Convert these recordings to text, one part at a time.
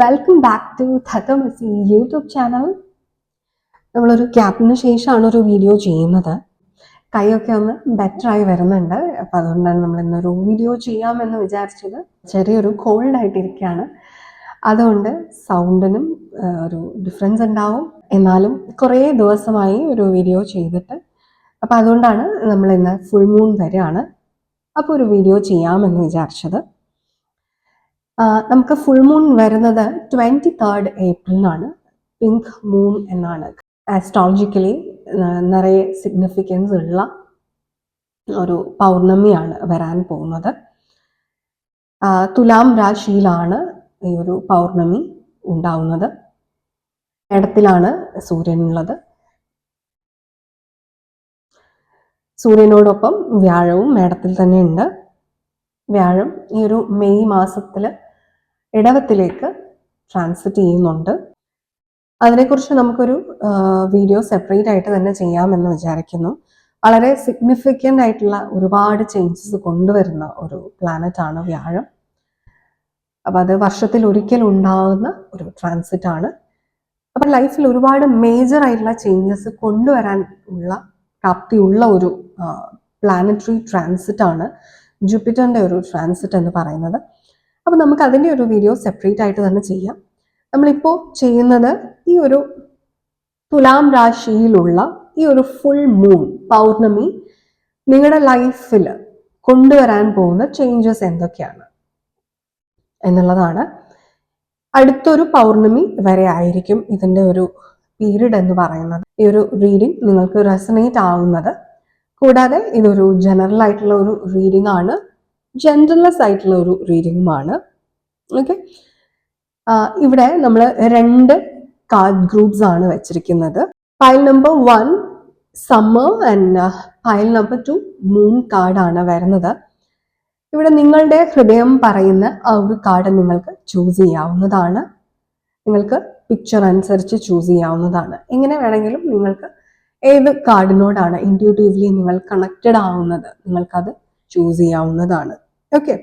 Welcome back to ഥതമസി YouTube channel നമ്മളൊരു ക്യാപ്പിന് ശേഷമാണ് ഒരു വീഡിയോ ചെയ്യുന്നത്. കൈയൊക്കെ ഒന്ന് ബെറ്റർ ആയി വരുന്നുണ്ട്. അപ്പം അതുകൊണ്ടാണ് നമ്മൾ ഇന്നൊരു വീഡിയോ ചെയ്യാമെന്ന് വിചാരിച്ചത്. ചെറിയൊരു കോൾഡ് ആയിട്ടിരിക്കുകയാണ്. അതുകൊണ്ട് സൗണ്ടിനും ഒരു ഡിഫറൻസ് ഉണ്ടാവും. എന്നാലും കുറേ ദിവസമായി ഒരു വീഡിയോ ചെയ്തിട്ട്. അപ്പം അതുകൊണ്ടാണ് നമ്മൾ ഇന്ന് ഫുൾ മൂൺ വരെയാണ്. അപ്പോൾ ഒരു വീഡിയോ ചെയ്യാമെന്ന് വിചാരിച്ചത്. നമുക്ക് ഫുൾ മൂൺ വരുന്നത് ട്വന്റി തേർഡ് ഏപ്രിലിനാണ് പിങ്ക് മൂൺ എന്നാണ്. ആസ്ട്രോളജിക്കലി നിറയെ സിഗ്നിഫിക്കൻസ് ഉള്ള ഒരു പൗർണമിയാണ് വരാൻ പോകുന്നത്. തുലാം രാശിയിലാണ് ഈ ഒരു പൗർണമി ഉണ്ടാവുന്നത്. മേടത്തിലാണ് സൂര്യനുള്ളത് സൂര്യനോടൊപ്പം വ്യാഴവും മേടത്തിൽ തന്നെ ഉണ്ട്. വ്യാഴം ഈ ഒരു മെയ് മാസത്തിൽ ഇടവത്തിലേക്ക് ട്രാൻസിറ്റ് ചെയ്യുന്നുണ്ട്. അതിനെക്കുറിച്ച് നമുക്കൊരു വീഡിയോ സെപ്പറേറ്റ് ആയിട്ട് തന്നെ ചെയ്യാമെന്ന് വിചാരിക്കുന്നു. വളരെ സിഗ്നിഫിക്കന്റ് ആയിട്ടുള്ള ഒരുപാട് ചേഞ്ചസ് കൊണ്ടുവരുന്ന ഒരു പ്ലാനറ്റ് ആണ് വ്യാഴം. അപ്പം അത് വർഷത്തിൽ ഒരിക്കൽ ഉണ്ടാകുന്ന ഒരു ട്രാൻസിറ്റ് ആണ്. അപ്പം ലൈഫിൽ ഒരുപാട് മേജർ ആയിട്ടുള്ള ചേഞ്ചസ് കൊണ്ടുവരാൻ ഉള്ള പ്രാപ്തിയുള്ള ഒരു പ്ലാനറ്ററി ട്രാൻസിറ്റ് ആണ്. ജൂപ്പിറ്ററിന്റെ ഒരു ട്രാൻസിറ്റ് എന്ന് പറയുന്നത്. അപ്പം നമുക്ക് അതിന്റെ ഒരു വീഡിയോ സെപ്പറേറ്റ് ആയിട്ട് തന്നെ ചെയ്യാം. നമ്മളിപ്പോൾ ചെയ്യുന്നത് ഈ ഒരു തുലാം രാശിയിലുള്ള ഈ ഒരു ഫുൾ മൂൺ പൗർണമി നിങ്ങളുടെ ലൈഫിൽ കൊണ്ടുവരാൻ പോകുന്ന ചേഞ്ചസ് എന്തൊക്കെയാണ്? എന്നുള്ളതാണ്. അടുത്തൊരു പൗർണമി വരെ ആയിരിക്കും ഇതിന്റെ ഒരു പീരീഡ് എന്ന് പറയുന്നത്. ഈ ഒരു റീഡിംഗ് നിങ്ങൾക്ക് റെസനേറ്റ് ആവുന്നത്. കൂടാതെ ഇതൊരു ജനറൽ ആയിട്ടുള്ള ഒരു റീഡിംഗ് ആണ്. ജെൻറൽലെസ് ആയിട്ടുള്ള ഒരു റീഡിംഗുമാണ് ഓക്കെ ഇവിടെ നമ്മൾ രണ്ട് കാർഡ് ഗ്രൂപ്പ്സ് ആണ് വെച്ചിരിക്കുന്നത്. Pile number one summer and pile number two moon കാർഡാണ് വരുന്നത്. ഇവിടെ നിങ്ങളുടെ ഹൃദയം പറയുന്ന ആ ഒരു കാർഡ് നിങ്ങൾക്ക് ചൂസ് ചെയ്യാവുന്നതാണ്. നിങ്ങൾക്ക് പിക്ചർ അനുസരിച്ച് ചൂസ് ചെയ്യാവുന്നതാണ്. എങ്ങനെ വേണമെങ്കിലും നിങ്ങൾക്ക് ഏത് കാർഡിനോടാണ് ഇൻഡ്യൂട്ടീവ്ലി നിങ്ങൾ കണക്റ്റഡ് ആവുന്നത്. നിങ്ങൾക്കത് ചൂസ് ചെയ്യാവുന്നതാണ്. ഓക്കെ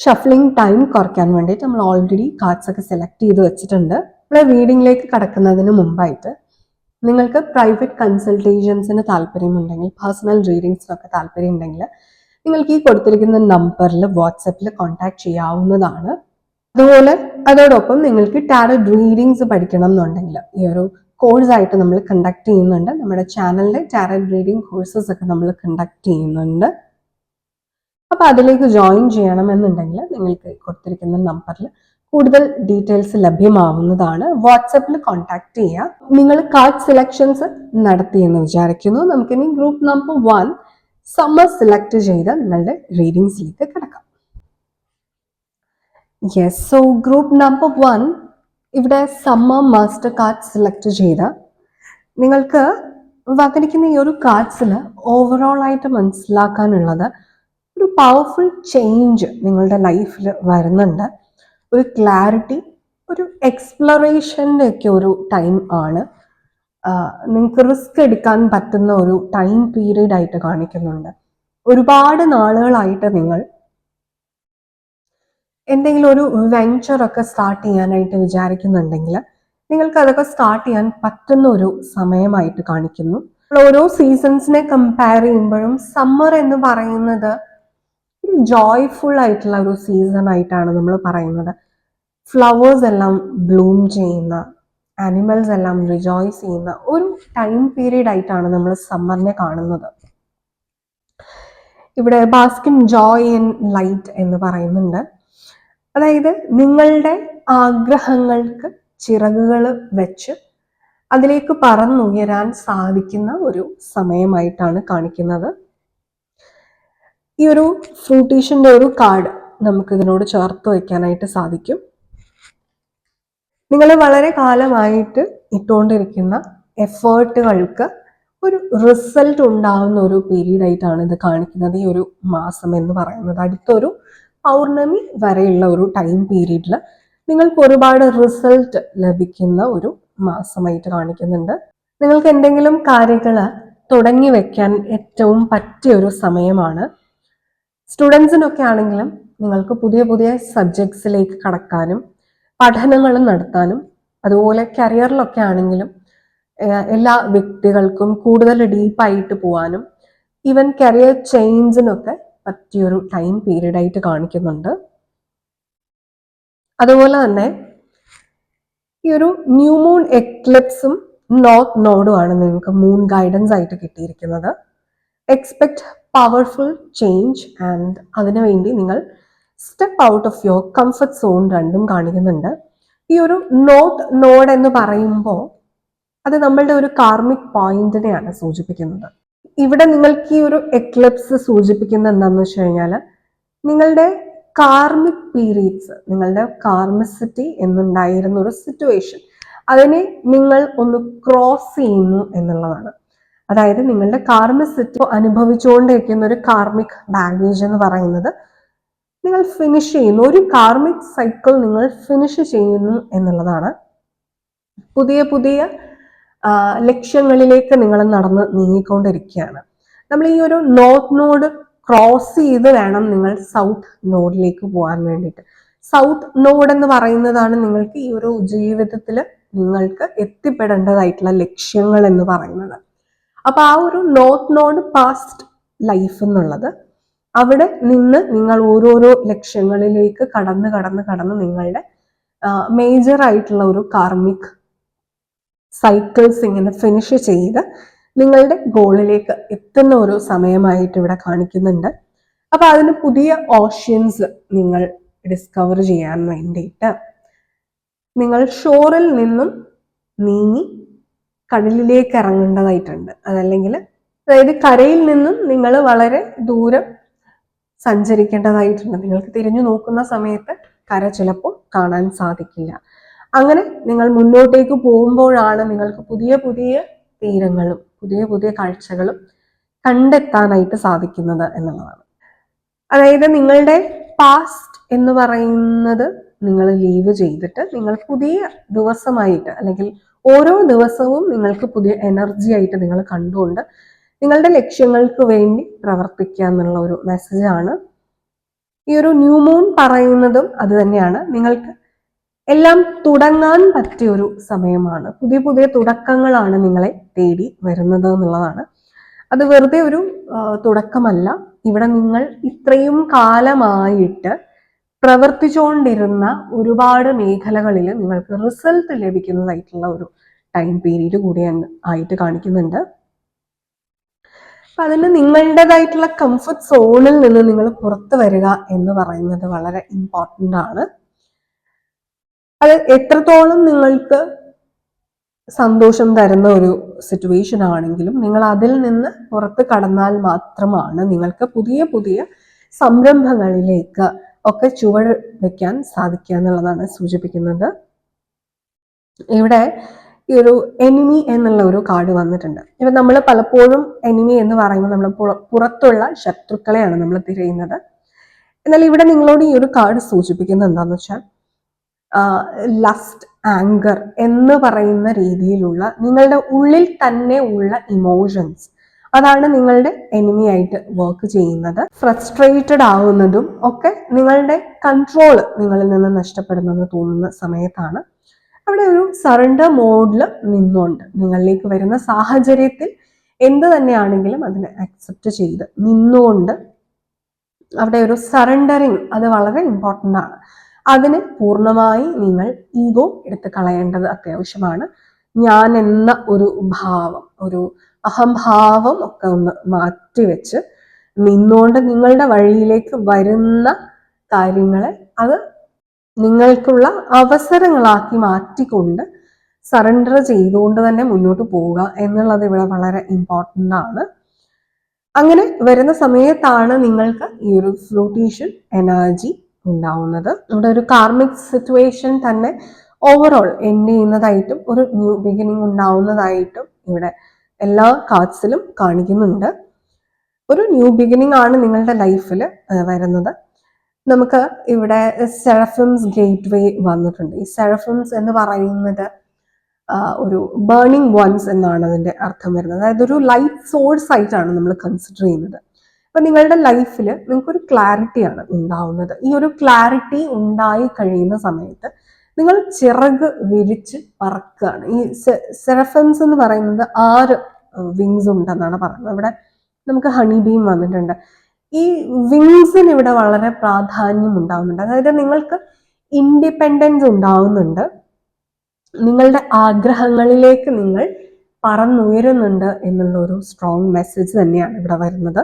ഷഫ്ലിംഗ് ടൈം കുറയ്ക്കാൻ വേണ്ടിയിട്ട് നമ്മൾ ഓൾറെഡി കാർഡ്സ് ഒക്കെ സെലക്ട് ചെയ്ത് വെച്ചിട്ടുണ്ട്. നമ്മളെ റീഡിങ്ങിലേക്ക് കടക്കുന്നതിന് മുമ്പായിട്ട് നിങ്ങൾക്ക് പ്രൈവറ്റ് കൺസൾട്ടേഷൻസിന് താല്പര്യമുണ്ടെങ്കിൽ പേഴ്സണൽ റീഡിങ്സിനൊക്കെ താല്പര്യം ഉണ്ടെങ്കിൽ നിങ്ങൾക്ക് ഈ കൊടുത്തിരിക്കുന്ന നമ്പറിൽ വാട്സപ്പിൽ കോൺടാക്ട് ചെയ്യാവുന്നതാണ്. അതുപോലെ അതോടൊപ്പം നിങ്ങൾക്ക് ടാരറ്റ് റീഡിങ്സ് പഠിക്കണം എന്നുണ്ടെങ്കിൽ ഈ ഒരു കോഴ്സ് ആയിട്ട് നമ്മൾ കണ്ടക്ട് ചെയ്യുന്നുണ്ട്. നമ്മുടെ ചാനലിലെ ടാരറ്റ് റീഡിംഗ് കോഴ്സസ് ഒക്കെ നമ്മൾ കണ്ടക്ട് ചെയ്യുന്നുണ്ട്. അപ്പൊ അതിലേക്ക് ജോയിൻ ചെയ്യണമെന്നുണ്ടെങ്കിൽ നിങ്ങൾക്ക് കൊടുത്തിരിക്കുന്ന നമ്പറിൽ കൂടുതൽ ഡീറ്റെയിൽസ് ലഭ്യമാവുന്നതാണ്. വാട്സപ്പിൽ കോൺടാക്ട് ചെയ്യുക നിങ്ങൾ കാർഡ് സെലക്ഷൻസ് നടത്തിയെന്ന് വിചാരിക്കുന്നു. നമുക്കിനി group number one summer select ചെയ്ത് നിങ്ങളുടെ റീഡിങ്സിലേക്ക് കിടക്കാം. Yes so group number one ഇവിടെ സമ്മർ മാസ്റ്റർ കാർഡ് സെലക്ട് ചെയ്ത് നിങ്ങൾക്ക് വന്നിരിക്കുന്ന ഈ ഒരു കാർഡ്സിൽ ഓവറോൾ ആയിട്ട് മനസ്സിലാക്കാനുള്ളത് ഒരു പവർഫുൾ ചേഞ്ച് നിങ്ങളുടെ ലൈഫിൽ വരുന്നുണ്ട്. ഒരു ക്ലാരിറ്റി ഒരു എക്സ്പ്ലറേഷന്റെ ഒക്കെ ഒരു ടൈം ആണ്. നിങ്ങൾക്ക് റിസ്ക് എടുക്കാൻ പറ്റുന്ന ഒരു ടൈം പീരീഡ് ആയിട്ട് കാണിക്കുന്നുണ്ട്. ഒരുപാട് നാളുകളായിട്ട് നിങ്ങൾ എന്തെങ്കിലും ഒരു വെഞ്ചർ ഒക്കെ സ്റ്റാർട്ട് ചെയ്യാനായിട്ട് വിചാരിക്കുന്നുണ്ടെങ്കിൽ നിങ്ങൾക്ക് അതൊക്കെ സ്റ്റാർട്ട് ചെയ്യാൻ പറ്റുന്ന ഒരു സമയമായിട്ട് കാണിക്കുന്നു. ഓരോ സീസൺസിനെ കമ്പയർ ചെയ്യുമ്പോഴും സമ്മർ എന്ന് പറയുന്നത് ജോയ്ഫുൾ ആയിട്ടുള്ള ഒരു സീസൺ ആയിട്ടാണ് നമ്മൾ പറയുന്നത്. ഫ്ലവേഴ്സ് എല്ലാം ബ്ലൂം ചെയ്യുന്ന ആനിമൽസ് എല്ലാം റിജോയ്സ് ചെയ്യുന്ന ഒരു ടൈം പീരീഡ് ആയിട്ടാണ് നമ്മൾ സമ്മറിനെ കാണുന്നത്. ഇവിടെ ബാസ്കിൻ ജോയ് ആൻഡ് ലൈറ്റ് എന്ന് പറയുന്നുണ്ട്. അതായത് നിങ്ങളുടെ ആഗ്രഹങ്ങൾക്ക് ചിറകുകൾ വെച്ച് അതിലേക്ക് പറന്നുയരാൻ സാധിക്കുന്ന ഒരു സമയമായിട്ടാണ് കാണിക്കുന്നത്. ഈ ഒരു ഫ്രൂട്ടീഷ്യന്റെ ഒരു കാർഡ് നമുക്ക് ഇതിനോട് ചേർത്ത് വയ്ക്കാനായിട്ട് സാധിക്കും. നിങ്ങൾ വളരെ കാലമായിട്ട് ഇട്ടുകൊണ്ടിരിക്കുന്ന എഫേർട്ടുകൾക്ക് ഒരു റിസൾട്ട് ഉണ്ടാവുന്ന ഒരു പീരീഡ് ആയിട്ടാണ് ഇത് കാണിക്കുന്നത് ഈ ഒരു മാസം എന്ന് പറയുന്നത്. അടുത്തൊരു പൗർണമി വരെയുള്ള ഒരു ടൈം പീരീഡിൽ നിങ്ങൾക്ക് ഒരുപാട് റിസൾട്ട് ലഭിക്കുന്ന ഒരു മാസമായിട്ട് കാണിക്കുന്നുണ്ട്. നിങ്ങൾക്ക് എന്തെങ്കിലും കാര്യങ്ങൾ തുടങ്ങി വെക്കാൻ ഏറ്റവും പറ്റിയ ഒരു സമയമാണ്. സ്റ്റുഡൻസിനൊക്കെ ആണെങ്കിലും നിങ്ങൾക്ക് പുതിയ പുതിയ സബ്ജക്ട്സിലേക്ക് കടക്കാനും പഠനങ്ങൾ നടത്താനും അതുപോലെ കരിയറിലൊക്കെ ആണെങ്കിലും എല്ലാ വ്യക്തികൾക്കും കൂടുതൽ ഡീപ്പായിട്ട് പോവാനും ഈവൻ കരിയർ ചേഞ്ചിനൊക്കെ പറ്റിയൊരു ടൈം പീരീഡ് ആയിട്ട് കാണിക്കുന്നുണ്ട്. അതുപോലെ തന്നെ ഈ ഒരു ന്യൂ മൂൺ എക്ലിപ്സും നോർത്ത് നോഡും ആണ് നിങ്ങൾക്ക് മൂൺ ഗൈഡൻസ് ആയിട്ട് കിട്ടിയിരിക്കുന്നത്. എക്സ്പെക്ട് പവർഫുൾ ചേഞ്ച് ആൻഡ് അതിനുവേണ്ടി നിങ്ങൾ step out of your comfort zone രണ്ടും കാണിക്കുന്നുണ്ട്. ഈ ഒരു നോട്ട് നോഡ് എന്ന് പറയുമ്പോൾ അത് നമ്മളുടെ ഒരു കാർമിക് പോയിന്റിനെയാണ് സൂചിപ്പിക്കുന്നത്. ഇവിടെ നിങ്ങൾക്ക് ഈ ഒരു എക്ലിപ്സ് സൂചിപ്പിക്കുന്ന എന്താണെന്ന് വെച്ച് കഴിഞ്ഞാൽ നിങ്ങളുടെ കാർമിക് പീരീഡ്സ് നിങ്ങളുടെ കാർമിസിറ്റി എന്നുണ്ടായിരുന്ന ഒരു സിറ്റുവേഷൻ അതിനെ നിങ്ങൾ ഒന്ന് ക്രോസ് ചെയ്യുന്നു എന്നുള്ളതാണ്. അതായത് നിങ്ങളുടെ കാർമിസിറ്റി അനുഭവിച്ചുകൊണ്ടിരിക്കുന്ന ഒരു കാർമിക് ബാഗേജ് എന്ന് പറയുന്നത് നിങ്ങൾ ഫിനിഷ് ചെയ്യുന്നു. ഒരു കാർമിക് സൈക്കിൾ നിങ്ങൾ ഫിനിഷ് ചെയ്യുന്നു എന്നുള്ളതാണ്. പുതിയ പുതിയ ലക്ഷ്യങ്ങളിലേക്ക് നിങ്ങൾ നടന്ന് നീങ്ങിക്കൊണ്ടിരിക്കുകയാണ്. നമ്മൾ ഈ ഒരു നോർത്ത് നോഡ് ക്രോസ് ചെയ്ത് വേണം നിങ്ങൾ സൗത്ത് നോഡിലേക്ക് പോകാൻ വേണ്ടിയിട്ട്. സൗത്ത് നോഡ് എന്ന് പറയുന്നതാണ് നിങ്ങൾക്ക് ഈ ഒരു ജീവിതത്തിൽ നിങ്ങൾക്ക് എത്തിപ്പെടേണ്ടതായിട്ടുള്ള ലക്ഷ്യങ്ങൾ എന്ന് പറയുന്നത്. അപ്പൊ ആ ഒരു നോട്ട് നോഡ് പാസ്റ്റ് ലൈഫ് എന്നുള്ളത് അവിടെ നിന്ന് നിങ്ങൾ ഓരോരോ ലക്ഷ്യങ്ങളിലേക്ക് കടന്ന് കടന്ന് കടന്ന് നിങ്ങളുടെ മേജർ ആയിട്ടുള്ള ഒരു കാർമിക് സൈക്കിൾസ് ഇങ്ങനെ ഫിനിഷ് ചെയ്ത് നിങ്ങളുടെ ഗോളിലേക്ക് എത്തുന്ന ഒരു സമയമായിട്ട് ഇവിടെ കാണിക്കുന്നുണ്ട്. അപ്പൊ അതിന് പുതിയ ഓപ്ഷൻസ് നിങ്ങൾ ഡിസ്കവർ ചെയ്യാൻ വേണ്ടിയിട്ട് നിങ്ങൾ ഷോറിൽ നിന്നും നീങ്ങി കടലിലേക്ക് ഇറങ്ങേണ്ടതായിട്ടുണ്ട്. അതല്ലെങ്കിൽ അതായത് കരയിൽ നിന്നും നിങ്ങൾ വളരെ ദൂരം സഞ്ചരിക്കേണ്ടതായിട്ടുണ്ട്. നിങ്ങൾക്ക് തിരിഞ്ഞു നോക്കുന്ന സമയത്ത് കര ചിലപ്പോൾ കാണാൻ സാധിക്കില്ല. അങ്ങനെ നിങ്ങൾ മുന്നോട്ടേക്ക് പോകുമ്പോഴാണ് നിങ്ങൾക്ക് പുതിയ പുതിയ തീരങ്ങളും പുതിയ പുതിയ കാഴ്ചകളും കണ്ടെത്താനായിട്ട് സാധിക്കുന്നത് എന്നുള്ളതാണ്. അതായത് നിങ്ങളുടെ പാസ്റ്റ് എന്ന് പറയുന്നത് നിങ്ങൾ ലീവ് ചെയ്തിട്ട് നിങ്ങൾ പുതിയ ദിവസമായിട്ട് അല്ലെങ്കിൽ ഓരോ ദിവസവും നിങ്ങൾക്ക് പുതിയ എനർജി ആയിട്ട് നിങ്ങൾ കണ്ടുകൊണ്ട് നിങ്ങളുടെ ലക്ഷ്യങ്ങൾക്ക് വേണ്ടി പ്രവർത്തിക്കുക എന്നുള്ള ഒരു മെസ്സേജാണ് ഈ ഒരു ന്യൂ മൂൺ പറയുന്നതും അത് തന്നെയാണ്. നിങ്ങൾക്ക് എല്ലാം തുടങ്ങാൻ പറ്റിയ ഒരു സമയമാണ്. പുതിയ പുതിയ തുടക്കങ്ങളാണ് നിങ്ങളെ തേടി വരുന്നത് എന്നുള്ളതാണ്. അത് വെറുതെ ഒരു തുടക്കമല്ല. ഇവിടെ നിങ്ങൾ ഇത്രയും കാലമായിട്ട് പ്രവർത്തിച്ചുകൊണ്ടിരുന്ന ഒരുപാട് മേഖലകളിൽ നിങ്ങൾക്ക് റിസൾട്ട് ലഭിക്കുന്നതായിട്ടുള്ള ഒരു ടൈം പീരീഡ് കൂടി ആയിട്ട് കാണിക്കുന്നുണ്ട്. അപ്പൊ അതിന് നിങ്ങളുടേതായിട്ടുള്ള കംഫർട്ട് സോണിൽ നിന്ന് നിങ്ങൾ പുറത്തു വരിക എന്ന് പറയുന്നത് വളരെ ഇമ്പോർട്ടന്റ് ആണ്. അത് എത്രത്തോളം നിങ്ങൾക്ക് സന്തോഷം തരുന്ന ഒരു സിറ്റുവേഷൻ ആണെങ്കിലും നിങ്ങൾ അതിൽ നിന്ന് പുറത്ത് കടന്നാൽ മാത്രമാണ് നിങ്ങൾക്ക് പുതിയ പുതിയ സംരംഭങ്ങളിലേക്ക് ഒക്കെ ചുവട് വയ്ക്കാൻ സാധിക്കുക എന്നുള്ളതാണ് സൂചിപ്പിക്കുന്നത്. ഇവിടെ ഈ ഒരു എനിമി എന്നുള്ള ഒരു കാർഡ് വന്നിട്ടുണ്ട്. ഇപ്പൊ നമ്മൾ പലപ്പോഴും എനിമി എന്ന് പറയുമ്പോൾ നമ്മൾ പുറത്തുള്ള ശത്രുക്കളെയാണ് നമ്മൾ തിരയുന്നത്. എന്നാൽ ഇവിടെ നിങ്ങളോട് ഈ ഒരു കാർഡ് സൂചിപ്പിക്കുന്നത് എന്താണെന്ന് വെച്ചാൽ ലസ്റ്റ് ആങ്കർ എന്ന് പറയുന്ന രീതിയിലുള്ള നിങ്ങളുടെ ഉള്ളിൽ തന്നെ ഉള്ള ഇമോഷൻസ് അതാണ് നിങ്ങളുടെ എനിമി ആയിട്ട് വർക്ക് ചെയ്യുന്നത്. ഫ്രസ്ട്രേറ്റഡ് ആവുന്നതും ഒക്കെ നിങ്ങളുടെ കൺട്രോൾ നിങ്ങളിൽ നിന്ന് നഷ്ടപ്പെടുന്നെന്ന് തോന്നുന്ന സമയത്താണ്. അവിടെ ഒരു സറണ്ടർ മോഡിൽ നിന്നുകൊണ്ട് നിങ്ങളിലേക്ക് വരുന്ന സാഹചര്യത്തിൽ എന്ത് തന്നെയാണെങ്കിലും അതിനെ അക്സെപ്റ്റ് ചെയ്ത് നിന്നുകൊണ്ട് അവിടെ ഒരു സറണ്ടറിങ് അത് വളരെ ഇമ്പോർട്ടന്റ് ആണ്. അതിന് പൂർണമായി നിങ്ങൾ ഈഗോ എടുത്ത് കളയേണ്ടത് അത്യാവശ്യമാണ്. ഞാൻ എന്ന ഒരു ഭാവം ഒരു അഹംഭാവം ഒക്കെ ഒന്ന് മാറ്റിവെച്ച് നിന്നുകൊണ്ട് നിങ്ങളുടെ വഴിയിലേക്ക് വരുന്ന കാര്യങ്ങളെ അത് നിങ്ങൾക്കുള്ള അവസരങ്ങളാക്കി മാറ്റിക്കൊണ്ട് സറണ്ടർ ചെയ്തുകൊണ്ട് തന്നെ മുന്നോട്ട് പോവുക എന്നുള്ളത് ഇവിടെ വളരെ ഇമ്പോർട്ടന്റ് ആണ്. അങ്ങനെ വരുന്ന സമയത്താണ് നിങ്ങൾക്ക് ഈ ഒരു ഫ്ലൂട്ടീഷ്യൻ എനർജി ഉണ്ടാവുന്നത്. ഇവിടെ ഒരു കാർമിക് സിറ്റുവേഷൻ തന്നെ ഓവറോൾ എൻഡ് ചെയ്യുന്നതായിട്ടും ഒരു ന്യൂ ബിഗിനിങ് ഉണ്ടാവുന്നതായിട്ടും ഇവിടെ എല്ലാ കാർഡ്സിലും കാണിക്കുന്നുണ്ട്. ഒരു ന്യൂ ബിഗിനിങ് ആണ് നിങ്ങളുടെ ലൈഫിൽ വരുന്നത്. നമുക്ക് ഇവിടെ സെറഫിംസ് ഗേറ്റ് വേ വന്നിട്ടുണ്ട്. ഈ സെറഫിംസ് എന്ന് പറയുന്നത് ഒരു ബേണിംഗ് വൺസ് എന്നാണ് അതിന്റെ അർത്ഥം വരുന്നത്. അതായത് ഒരു ലൈറ്റ് സോഴ്സ് ആയിട്ടാണ് നമ്മൾ കൺസിഡർ ചെയ്യുന്നത്. അപ്പൊ നിങ്ങളുടെ ലൈഫിൽ നിങ്ങൾക്കൊരു ക്ലാരിറ്റിയാണ് ഉണ്ടാവുന്നത്. ഈ ഒരു ക്ലാരിറ്റി ഉണ്ടായി കഴിയുന്ന സമയത്ത് നിങ്ങൾ ചിറക് വിരിച്ച് പറക്കുകയാണ്. ഈ സെറഫൻസ് എന്ന് പറയുന്നത് ആറ് വിങ്സ് ഉണ്ടെന്നാണ് പറയുന്നത്. ഇവിടെ നമുക്ക് ഹണി ബീം വന്നിട്ടുണ്ട്. ഈ വിങ്സിന് ഇവിടെ വളരെ പ്രാധാന്യം ഉണ്ടാവുന്നുണ്ട്. അതായത് നിങ്ങൾക്ക് ഇൻഡിപെൻഡൻസ് ഉണ്ടാവുന്നുണ്ട്. നിങ്ങളുടെ ആഗ്രഹങ്ങളിലേക്ക് നിങ്ങൾ പറന്നുയരുന്നുണ്ട് എന്നുള്ള ഒരു സ്ട്രോങ് മെസ്സേജ് തന്നെയാണ് ഇവിടെ വരുന്നത്.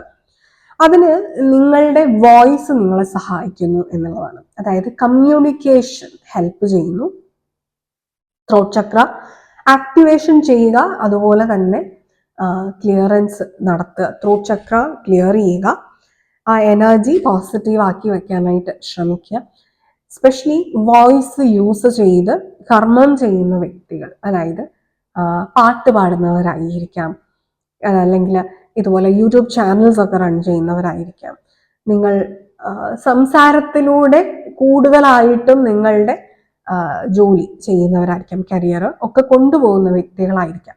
അതിന് നിങ്ങളുടെ വോയിസ് നിങ്ങളെ സഹായിക്കുന്നു എന്നുള്ളതാണ്. അതായത് കമ്മ്യൂണിക്കേഷൻ ഹെൽപ്പ് ചെയ്യുന്നു. ത്രോട്ട് ചക്ര ആക്ടിവേഷൻ ചെയ്യുക അതുപോലെ തന്നെ ക്ലിയറൻസ് നടത്തുക. ത്രോട്ട് ചക്ര ക്ലിയർ ചെയ്യുക. ആ എനർജി പോസിറ്റീവ് ആക്കി വെക്കാനായിട്ട് ശ്രമിക്കുക. സ്പെഷ്യലി വോയിസ് യൂസ് ചെയ്ത് കർമ്മം ചെയ്യുന്ന വ്യക്തികൾ അതായത് പാട്ട് പാടുന്നവരായിരിക്കാം. അല്ലെങ്കിൽ ഇതുപോലെ യൂട്യൂബ് ചാനൽസ് ഒക്കെ റൺ ചെയ്യുന്നവരായിരിക്കാം. നിങ്ങൾ സംസാരത്തിലൂടെ കൂടുതലായിട്ടും നിങ്ങളുടെ ജോലി ചെയ്യുന്നവരായിരിക്കാം കരിയർ ഒക്കെ കൊണ്ടുപോകുന്ന വ്യക്തികളായിരിക്കാം.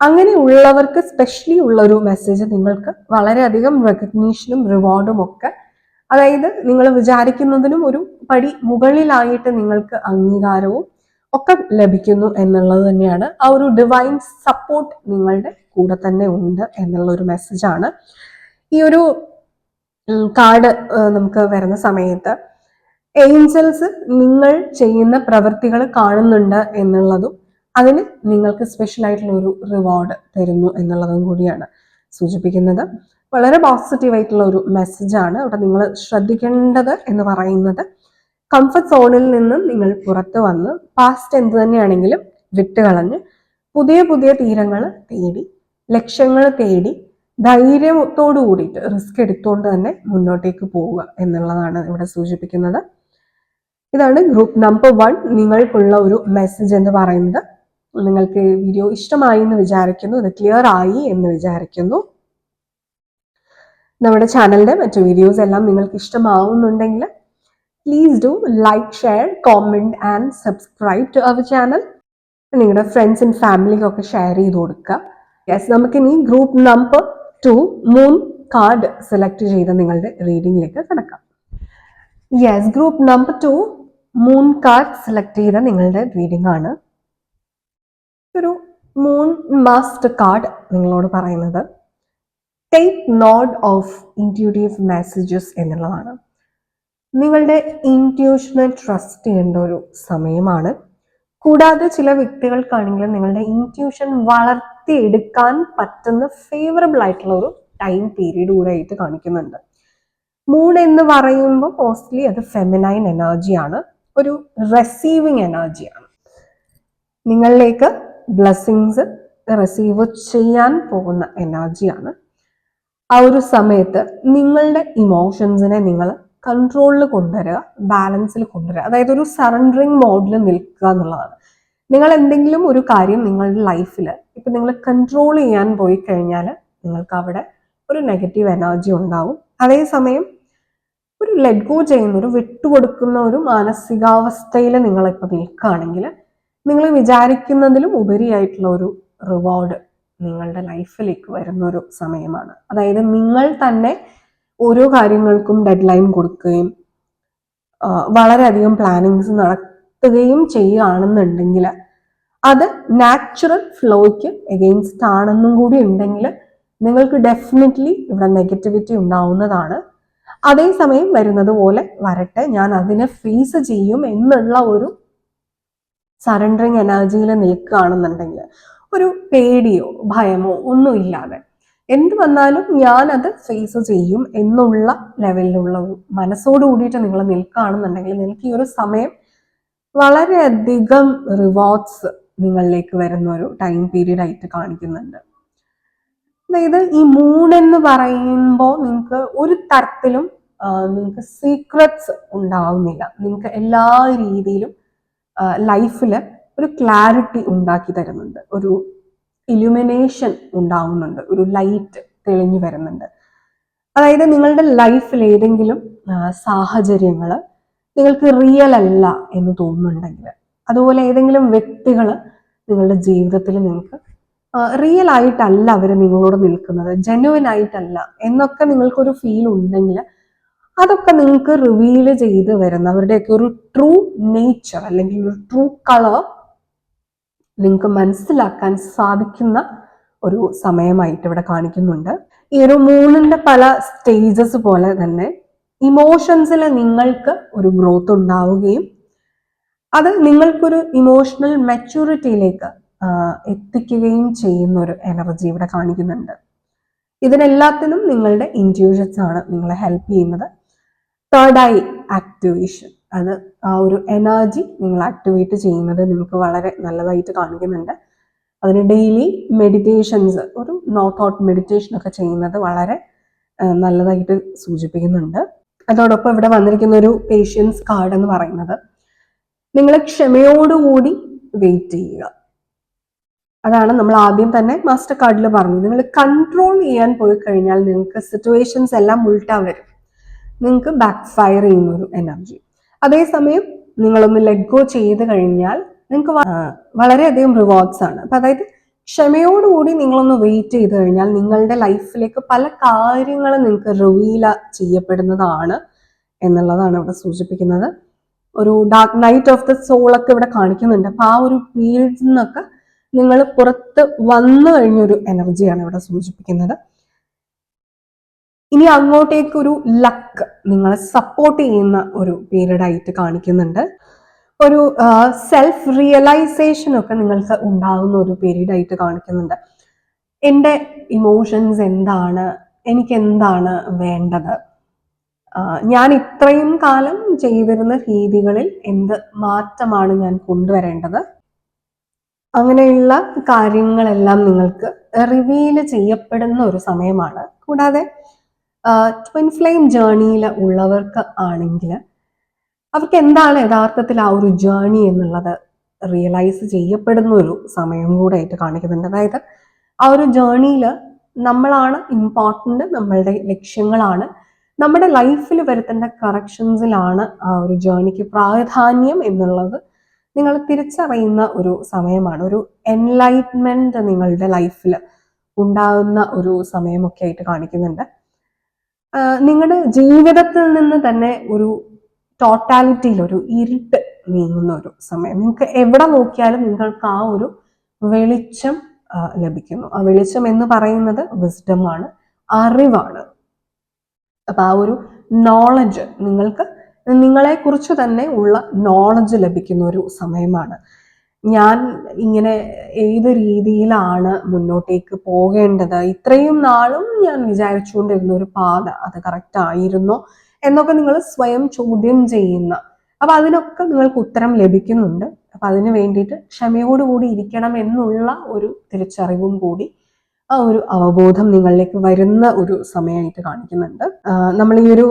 അങ്ങനെ ഉള്ളവർക്ക് സ്പെഷ്യലി ഉള്ളൊരു മെസ്സേജ് നിങ്ങൾക്ക് വളരെയധികം റെക്കഗ്നീഷനും റിവാർഡും ഒക്കെ അതായത് നിങ്ങൾ വിചാരിക്കുന്നതിനും ഒരു പടി മുകളിലായിട്ട് നിങ്ങൾക്ക് അംഗീകാരവും ഒക്കെ ലഭിക്കുന്നു എന്നുള്ളത് തന്നെയാണ്. ആ ഒരു ഡിവൈൻ സപ്പോർട്ട് നിങ്ങളുടെ കൂടെ തന്നെ ഉണ്ട് എന്നുള്ള ഒരു മെസ്സേജാണ് ഈ ഒരു കാർഡ് നമുക്ക് വരുന്ന സമയത്ത് ഏഞ്ചൽസ് നിങ്ങൾ ചെയ്യുന്ന പ്രവൃത്തികൾ കാണുന്നുണ്ട് എന്നുള്ളതും അതിന് നിങ്ങൾക്ക് സ്പെഷ്യൽ ആയിട്ടുള്ള ഒരു റിവാർഡ് തരുന്നു എന്നുള്ളതും കൂടിയാണ് സൂചിപ്പിക്കുന്നത്. വളരെ പോസിറ്റീവ് ആയിട്ടുള്ള ഒരു മെസ്സേജാണ് അവിടെ നിങ്ങൾ ശ്രദ്ധിക്കേണ്ടത് എന്ന് പറയുന്നത് കംഫർട്ട് സോണിൽ നിന്നും നിങ്ങൾ പുറത്തു വന്ന് പാസ്റ്റ് എന്ത് തന്നെയാണെങ്കിലും വിട്ടുകളഞ്ഞ് പുതിയ പുതിയ തീരങ്ങൾ തേടി ലക്ഷ്യങ്ങൾ തേടി ധൈര്യത്തോടു കൂടിയിട്ട് റിസ്ക് എടുത്തുകൊണ്ട് തന്നെ മുന്നോട്ടേക്ക് പോവുക എന്നുള്ളതാണ് ഇവിടെ സൂചിപ്പിക്കുന്നത്. ഇതാണ് ഗ്രൂപ്പ് നമ്പർ വൺ നിങ്ങൾക്കുള്ള ഒരു മെസ്സേജ് എന്ന് പറയുന്നത്. നിങ്ങൾക്ക് വീഡിയോ ഇഷ്ടമായി എന്ന് വിചാരിക്കുന്നു. ഇത് ക്ലിയർ ആയി എന്ന് വിചാരിക്കുന്നു. നമ്മുടെ ചാനലിന്റെ മറ്റു വീഡിയോസ് എല്ലാം നിങ്ങൾക്ക് ഇഷ്ടമാവുന്നുണ്ടെങ്കിൽ please do like share comment and subscribe to our channel നിങ്ങളുടെ ഫ്രണ്ട്സ് ആൻഡ് ഫാമിലിക്കൊക്കെ ഷെയർ ചെയ്ത് കൊടുക്കുക യെസ് നമുക്കിനി group number two moon card select ചെയ്ത് നിങ്ങളുടെ റീഡിങ്ങിലേക്ക് കിടക്കാം. Yes group number two moon card select ചെയ്ത നിങ്ങളുടെ റീഡിംഗ് ആണ്. ഒരു മൂൺ മാസ്റ്റർ കാർഡ് നിങ്ങളോട് പറയുന്നത്. Take note of intuitive messages എന്നുള്ളതാണ്. നിങ്ങളുടെ ഇന്റ്യൂഷനെ ട്രസ്റ്റ് ചെയ്യേണ്ട ഒരു സമയമാണ്. കൂടാതെ ചില വ്യക്തികൾക്കാണെങ്കിലും നിങ്ങളുടെ ഇന്റ്യൂഷൻ വളർത്തിയെടുക്കാൻ പറ്റുന്ന ഫേവറബിൾ ആയിട്ടുള്ള ഒരു ടൈം പീരീഡ് കൂടെ ആയിട്ട് കാണിക്കുന്നുണ്ട്. മൂൺ എന്ന് പറയുമ്പോൾ മോസ്റ്റ്ലി അത് ഫെമിനൈൻ എനർജിയാണ് ഒരു റെസീവിങ് എനർജിയാണ് നിങ്ങളിലേക്ക് ബ്ലെസ്സിങ്സ് റിസീവ് ചെയ്യാൻ പോകുന്ന എനർജിയാണ് ആ ഒരു സമയത്ത് നിങ്ങളുടെ ഇമോഷൻസിനെ നിങ്ങൾ കൺട്രോളിൽ കൊണ്ടുവരിക ബാലൻസിൽ കൊണ്ടുവരിക. അതായത് ഒരു സറണ്ടറിങ് മോഡിൽ നിൽക്കുക എന്നുള്ളതാണ്. നിങ്ങൾ എന്തെങ്കിലും ഒരു കാര്യം നിങ്ങളുടെ ലൈഫിൽ ഇപ്പം നിങ്ങൾ കൺട്രോൾ ചെയ്യാൻ പോയി കഴിഞ്ഞാൽ നിങ്ങൾക്ക് അവിടെ ഒരു നെഗറ്റീവ് എനർജി ഉണ്ടാവും. അതേസമയം ഒരു ലെറ്റ് ഗോ ചെയ്യുന്ന ഒരു വിട്ടുകൊടുക്കുന്ന ഒരു മാനസികാവസ്ഥയിൽ നിങ്ങളിപ്പോൾ നിൽക്കുകയാണെങ്കിൽ നിങ്ങൾ വിചാരിക്കുന്നതിലും ഉപരിയായിട്ടുള്ള ഒരു റിവാർഡ് നിങ്ങളുടെ ലൈഫിലേക്ക് വരുന്ന ഒരു സമയമാണ്. അതായത് നിങ്ങൾ തന്നെ ഓരോ കാര്യങ്ങൾക്കും ഡെഡ് ലൈൻ കൊടുക്കുകയും വളരെയധികം പ്ലാനിങ്സ് നടത്തുകയും ചെയ്യുകയാണെന്നുണ്ടെങ്കിൽ അത് നാച്ചുറൽ ഫ്ലോയ്ക്ക് എഗെയിൻസ്റ്റ് ആണെന്നും കൂടി ഉണ്ടെങ്കിൽ നിങ്ങൾക്ക് ഡെഫിനറ്റ്ലി ഇവിടെ നെഗറ്റിവിറ്റി ഉണ്ടാവുന്നതാണ്. അതേസമയം വരുന്നത് പോലെ വരട്ടെ ഞാൻ അതിനെ ഫേസ് ചെയ്യും എന്നുള്ള ഒരു സറണ്ടറിങ് എനർജിയിൽ നിൽക്കുകയാണെന്നുണ്ടെങ്കിൽ ഒരു പേടിയോ ഭയമോ ഒന്നുമില്ലാതെ എന്ത് വന്നാലും ഞാൻ അത് ഫേസ് ചെയ്യും എന്നുള്ള ലെവലിലുള്ള മനസ്സോട് കൂടിയിട്ട് നിങ്ങൾ നിൽക്കുകയാണെന്നുണ്ടെങ്കിൽ നിങ്ങൾക്ക് ഈ ഒരു സമയം വളരെയധികം റിവാർഡ്സ് നിങ്ങളിലേക്ക് വരുന്ന ഒരു ടൈം പീരീഡ് ആയിട്ട് കാണിക്കുന്നുണ്ട്. അതായത് ഈ മൂൺ എന്ന് പറയുമ്പോൾ നിങ്ങൾക്ക് ഒരു തരത്തിലും നിങ്ങൾക്ക് സീക്രറ്റ്സ് ഉണ്ടാവുന്നില്ല. നിങ്ങൾക്ക് എല്ലാ രീതിയിലും ലൈഫിൽ ഒരു ക്ലാരിറ്റി ഉണ്ടാക്കി തരുന്നുണ്ട്. ഒരു ഇലുമിനേഷൻ ഉണ്ടാവുന്നുണ്ട്. ഒരു ലൈറ്റ് തെളിഞ്ഞു വരുന്നുണ്ട്. അതായത് നിങ്ങളുടെ ലൈഫിൽ ഏതെങ്കിലും സാഹചര്യങ്ങൾ നിങ്ങൾക്ക് റിയൽ അല്ല എന്ന് തോന്നുന്നുണ്ടെങ്കിൽ അതുപോലെ ഏതെങ്കിലും വ്യക്തികൾ നിങ്ങളുടെ ജീവിതത്തിൽ നിങ്ങൾക്ക് റിയൽ ആയിട്ടല്ല അവർ നിങ്ങളോട് നിൽക്കുന്നത് ജനുവൻ ആയിട്ടല്ല എന്നൊക്കെ നിങ്ങൾക്കൊരു ഫീൽ ഉണ്ടെങ്കിൽ അതൊക്കെ നിങ്ങൾക്ക് റിവീൽ ചെയ്ത് വരുന്ന അവരുടെയൊക്കെ ഒരു ട്രൂ നേച്ചർ അല്ലെങ്കിൽ ഒരു ട്രൂ കളർ നിങ്ങൾക്ക് മനസ്സിലാക്കാൻ സാധിക്കുന്ന ഒരു സമയമായിട്ട് ഇവിടെ കാണിക്കുന്നുണ്ട്. ഈ ഒരു മൂന്നിന്റെ പല സ്റ്റേജസ് പോലെ തന്നെ ഇമോഷൻസിൽ നിങ്ങൾക്ക് ഒരു ഗ്രോത്ത് ഉണ്ടാവുകയും അത് നിങ്ങൾക്കൊരു ഇമോഷണൽ മെച്യൂരിറ്റിയിലേക്ക് എത്തിക്കുകയും ചെയ്യുന്ന ഒരു എനർജി ഇവിടെ കാണിക്കുന്നുണ്ട്. ഇതിനെല്ലാത്തിനും നിങ്ങളുടെ ഇന്റ്യൂഷൻസ് ആണ് നിങ്ങളെ ഹെൽപ്പ് ചെയ്യുന്നത്. തേർഡ് ഐ ആക്ടിവേഷൻ അത് ആ ഒരു എനർജി നിങ്ങൾ ആക്ടിവേറ്റ് ചെയ്യുന്നത് നിങ്ങൾക്ക് വളരെ നല്ലതായിട്ട് കാണിക്കുന്നുണ്ട്. അതിന് ഡെയിലി മെഡിറ്റേഷൻസ് ഒരു നോ തോട്ട് മെഡിറ്റേഷൻ ഒക്കെ ചെയ്യുന്നത് വളരെ നല്ലതായിട്ട് സൂചിപ്പിക്കുന്നുണ്ട്. അതോടൊപ്പം ഇവിടെ വന്നിരിക്കുന്ന ഒരു പേഷ്യൻസ് കാർഡ് എന്ന് പറയുന്നത് നിങ്ങൾ ക്ഷമയോടുകൂടി വെയിറ്റ് ചെയ്യുക. അതാണ് നമ്മൾ ആദ്യം തന്നെ മാസ്റ്റർ കാർഡിൽ പറഞ്ഞു നിങ്ങൾ കൺട്രോൾ ചെയ്യാൻ പോയി കഴിഞ്ഞാൽ നിങ്ങൾക്ക് സിറ്റുവേഷൻസ് എല്ലാം ഉൾട്ടാ വരും. നിങ്ങൾക്ക് ബാക്ക് ഫയർ ചെയ്യുന്ന ഒരു എനർജി അതേസമയം നിങ്ങളൊന്ന് ലെറ്റ് ഗോ ചെയ്ത് കഴിഞ്ഞാൽ നിങ്ങൾക്ക് വളരെയധികം റിവാർഡ്സ് ആണ്. അപ്പൊ അതായത് ക്ഷമയോടുകൂടി നിങ്ങളൊന്ന് വെയിറ്റ് ചെയ്ത് കഴിഞ്ഞാൽ നിങ്ങളുടെ ലൈഫിലേക്ക് പല കാര്യങ്ങളും നിങ്ങൾക്ക് റിവീല ചെയ്യപ്പെടുന്നതാണ് എന്നുള്ളതാണ് ഇവിടെ സൂചിപ്പിക്കുന്നത്. ഒരു ഡാർക്ക് നൈറ്റ് ഓഫ് ദ സോളൊക്കെ ഇവിടെ കാണിക്കുന്നുണ്ട്. അപ്പൊ ആ ഒരു പീരീഡ്സിൽ നിന്നൊക്കെ നിങ്ങൾ പുറത്ത് വന്നു കഴിഞ്ഞൊരു എനർജിയാണ് ഇവിടെ സൂചിപ്പിക്കുന്നത്. ഇനി അങ്ങോട്ടേക്ക് ഒരു ലക്ക് നിങ്ങളെ സപ്പോർട്ട് ചെയ്യുന്ന ഒരു പീരീഡ് ആയിട്ട് കാണിക്കുന്നുണ്ട്. ഒരു സെൽഫ് റിയലൈസേഷൻ ഒക്കെ നിങ്ങൾക്ക് ഉണ്ടാകുന്ന ഒരു പീരീഡ് ആയിട്ട് കാണിക്കുന്നുണ്ട്. എന്റെ ഇമോഷൻസ് എന്താണ്? എനിക്ക് എന്താണ് വേണ്ടത് ഞാൻ ഇത്രയും കാലം ചെയ്തിരുന്ന രീതികളിൽ എന്ത് മാറ്റമാണ് ഞാൻ കൊണ്ടുവരേണ്ടത്? അങ്ങനെയുള്ള കാര്യങ്ങളെല്ലാം നിങ്ങൾക്ക് റിവീൽ ചെയ്യപ്പെടുന്ന ഒരു സമയമാണ്. കൂടാതെ ട്വിൻ ഫ്ലെയിം ജേണിയിൽ ഉള്ളവർക്ക് ആണെങ്കിൽ അവർക്ക് എന്താണ് യഥാർത്ഥത്തിൽ ആ ഒരു ജേണി എന്നുള്ളത് റിയലൈസ് ചെയ്യപ്പെടുന്ന ഒരു സമയം കൂടെ ആയിട്ട് കാണിക്കുന്നുണ്ട്. അതായത് ആ ഒരു ജേണിയിൽ നമ്മളാണ് ഇമ്പോർട്ടന്റ് നമ്മളുടെ ലക്ഷ്യങ്ങളാണ് നമ്മുടെ ലൈഫിൽ വരുത്തേണ്ട കറക്ഷൻസിലാണ് ആ ഒരു ജേണിക്ക് പ്രാധാന്യം എന്നുള്ളത് നിങ്ങൾ തിരിച്ചറിയുന്ന ഒരു സമയമാണ്. ഒരു എൻലൈറ്റ്മെന്റ് നിങ്ങളുടെ ലൈഫിൽ ഉണ്ടാകുന്ന ഒരു സമയമൊക്കെ ആയിട്ട് കാണിക്കുന്നുണ്ട്. നിങ്ങളുടെ ജീവിതത്തിൽ നിന്ന് തന്നെ ഒരു ടോട്ടാലിറ്റിയിൽ ഒരു ഇരുട്ട് നീങ്ങുന്ന ഒരു സമയം. നിങ്ങൾക്ക് എവിടെ നോക്കിയാലും നിങ്ങൾക്ക് ആ ഒരു വെളിച്ചം ലഭിക്കുന്നു. ആ വെളിച്ചം എന്ന് പറയുന്നത് വിസ്ഡമാണ് അറിവാണ്. അപ്പൊ ആ ഒരു നോളജ് നിങ്ങൾക്ക് നിങ്ങളെ കുറിച്ച് തന്നെ ഉള്ള നോളജ് ലഭിക്കുന്ന ഒരു സമയമാണ്. ഞാൻ ഇങ്ങനെ ഏത് രീതിയിലാണ് മുന്നോട്ടേക്ക് പോകേണ്ടത്? ഇത്രയും നാളും ഞാൻ വിചാരിച്ചുകൊണ്ടിരുന്ന ഒരു പാത അത് കറക്റ്റ് ആയിരുന്നോ? എന്നൊക്കെ നിങ്ങൾ സ്വയം ചോദ്യം ചെയ്യുന്ന. അപ്പൊ അതിനൊക്കെ നിങ്ങൾക്ക് ഉത്തരം ലഭിക്കുന്നുണ്ട്. അപ്പൊ അതിന് വേണ്ടിയിട്ട് ക്ഷമയോടുകൂടി ഇരിക്കണം എന്നുള്ള ഒരു തിരിച്ചറിവും കൂടി ആ ഒരു അവബോധം നിങ്ങളിലേക്ക് വരുന്ന ഒരു സമയമായിട്ട് കാണിക്കുന്നുണ്ട്. നമ്മൾ ഈ ഒരു